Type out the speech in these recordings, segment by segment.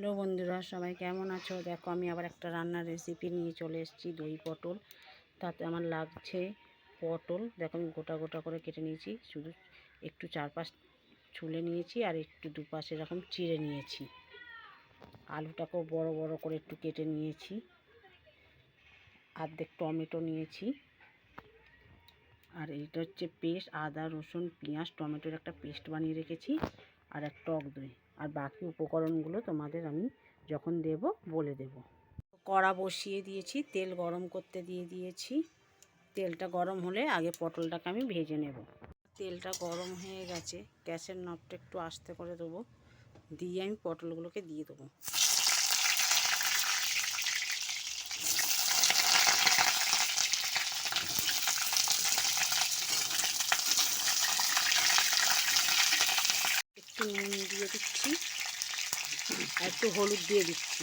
Hello বন্ধুরা, সবাই কেমন আছো? দেখো, আমি আবার একটা রান্নার রেসিপি নিয়ে চলে এসেছি, দই পটল। তাতে আমার লাগছে পটল। দেখো, আমি গোটা গোটা করে কেটে নিয়েছি। শুধু একটু চারপাশ ছুলে নিয়েছি আর একটু দুপাশে এরকম চিড়ে নিয়েছি। আলুটাকেও বড় বড় করে একটু কেটে নিয়েছি। অর্ধেক টমেটো নিয়েছি। আর এইটা হচ্ছে পেস্ট, আদা, রসুন, পেঁয়াজ। টমেটোর একটা পেস্ট বানিয়ে রেখেছি আর এক টক দই। আর বাকি উপকরণগুলো তোমাদের আমি যখন দেব, বলে দেব। কড়া বসিয়ে দিয়েছি, তেল গরম করতে দিয়ে দিয়েছি। তেলটা গরম হলে আগে পটলটাকে আমি ভেজে নেব। তেলটা গরম হয়ে গেছে, গ্যাসের নবটা একটু আস্তে করে দেবো। দিয়ে আমি পটলগুলোকে দিয়ে দেবো। একটু নুন দিয়ে দিচ্ছি আর একটু হলুদ দিয়ে দিচ্ছি।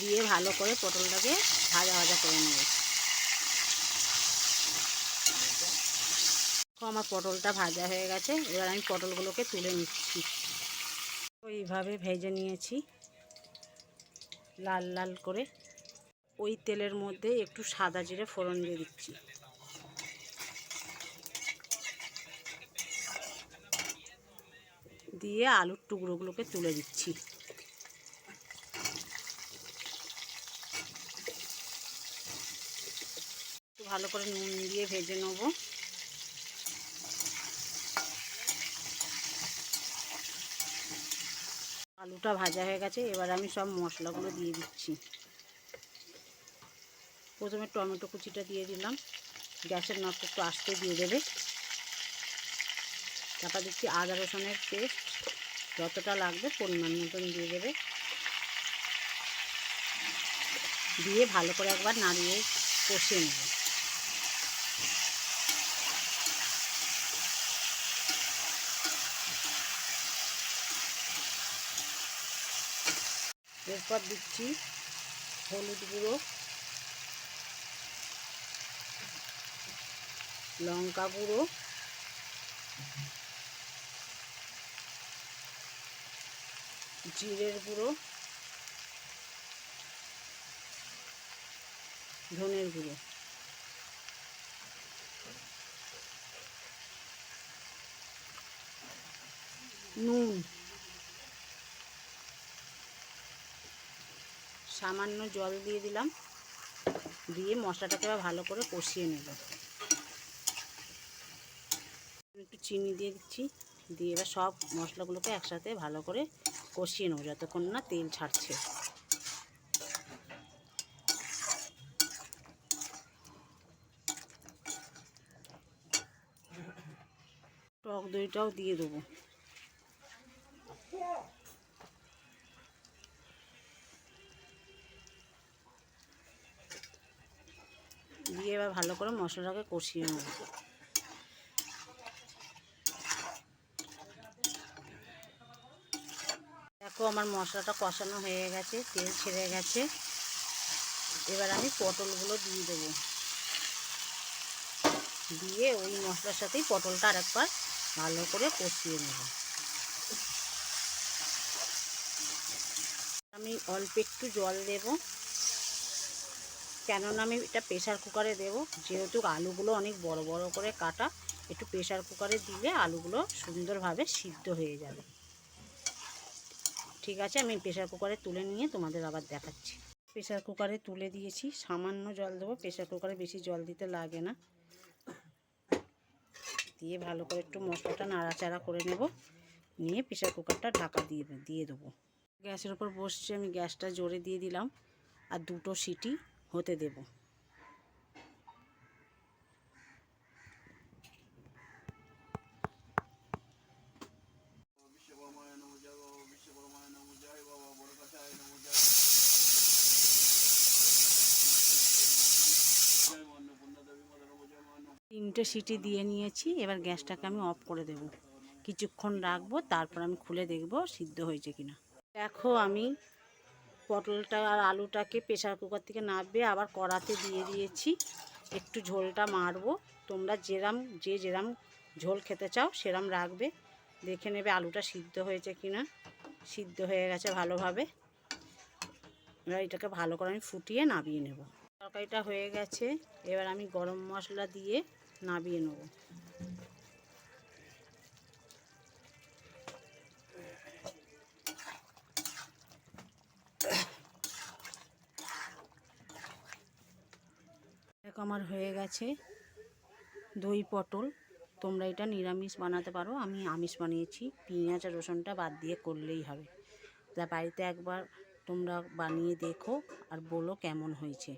দিয়ে ভালো করে পটলটাকে ভাজা ভাজা করে নেব। আমার পটলটা ভাজা হয়ে গেছে, এবার আমি পটলগুলোকে তুলে নিচ্ছি। ওইভাবে ভেজে নিয়েছি, লাল লাল করে। ওই তেলের মধ্যে একটু সাদা জিরে ফোড়ন দিয়ে দিচ্ছি। দিয়ে আলুর টুকরোগুলোকে তুলে দিচ্ছি। ভালো করে নুন দিয়ে ভেজে নেব। আলুটা ভাজা হয়ে গেছে, এবার আমি সব মশলাগুলো দিয়ে দিচ্ছি। প্রথমে টমেটো কুচিটা দিয়ে দিলাম। গ্যাসের নখটা একটু আস্তে দিয়ে দেবে। তারপর দিচ্ছি আদা রসুনের পেস্ট। যতটা লাগবে পরিমাণ মতন দিয়ে দেবে। দিয়ে ভালো করে একবার নাড়িয়ে কষিয়ে নেব। এরপর দিচ্ছি হলুদ গুঁড়ো, লঙ্কা গুঁড়ো জিরের গুঁড়ো, ধনের গুঁড়ো। নুন। সামান্য জল দিয়ে দিলাম, দিয়ে মশলাটাকে ভালো করে কষিয়ে নেব। একটু চিনি দিয়ে দিচ্ছি। দিয়ে এবার সব মশলাগুলোকে একসাথে ভালো করে কষিয়ে নেব, যতক্ষণ না তেল ছাড়ছে। টক দইটাও দিয়ে দেবো। দিয়ে এবার ভালো করে মশলাটাকে কষিয়ে নেব। আমার মশলাটা কষানো হয়ে গেছে, তেল ছেড়ে গেছে। এবার আমি পটলগুলো দিয়ে দেবো। দিয়ে ওই মশলার সাথেই পটলটা আর একবার ভালো করে কষিয়ে নেব। আমি অল্প একটু জল দেব। কেননা আমি এটা প্রেশার কুকারে দেব। যেহেতু আলুগুলো অনেক বড় বড় করে কাটা, একটু প্রেশার কুকারে দিলে আলুগুলো সুন্দরভাবে সিদ্ধ হয়ে যাবে। ঠিক আছে, আমি প্রেশার কুকারে তুলে নিয়ে তোমাদের আবার দেখাচ্ছি। প্রেশার কুকারে তুলে দিয়েছি, সামান্য জল দেবো প্রেশার কুকারে বেশি জল দিতে লাগে না। দিয়ে ভালো করে একটু মশলাটা নাড়াচাড়া করে নেব, নিয়ে প্রেশার কুকারটা ঢাকা দিয়ে দিয়ে দেবো। গ্যাসের উপর বসছে, আমি গ্যাসটা জোরে দিয়ে দিলাম, আর দুটো সিটি হতে দেব। তিনটে সিটি দিয়ে নিয়েছি, এবার গ্যাসটাকে আমি অফ করে দেব। কিছুক্ষণ রাখব, তারপর আমি খুলে দেখব সিদ্ধ হয়েছে কিনা। দেখো আমি পটলটা আর আলুটাকে প্রেশার কুকার থেকে নামিয়ে আবার কড়াতে দিয়ে দিয়েছি। একটু ঝোলটা মারবো। তোমরা যেরাম, যে যেরাম ঝোল খেতে চাও সেরাম রাখবে। দেখে নেবে আলুটা সিদ্ধ হয়েছে কিনা। সিদ্ধ হয়ে গেছে ভালোভাবে। এবার এটাকে ভালো করে আমি ফুটিয়ে নাবিয়ে নেব। তরকারিটা হয়ে গেছে। এবার আমি গরম মশলা দিয়ে নাবিয়ে নেব। আমার হয়ে গেছে দই পটল। তোমরা এটা নিরামিষ বানাতে পারো। আমি আমিষ বানিয়েছি। পেঁয়াজ আর রসুনটা বাদ দিয়ে করলেই হবে। তা বাড়িতে একবার তোমরা বানিয়ে দেখো আর বলো কেমন হয়েছে।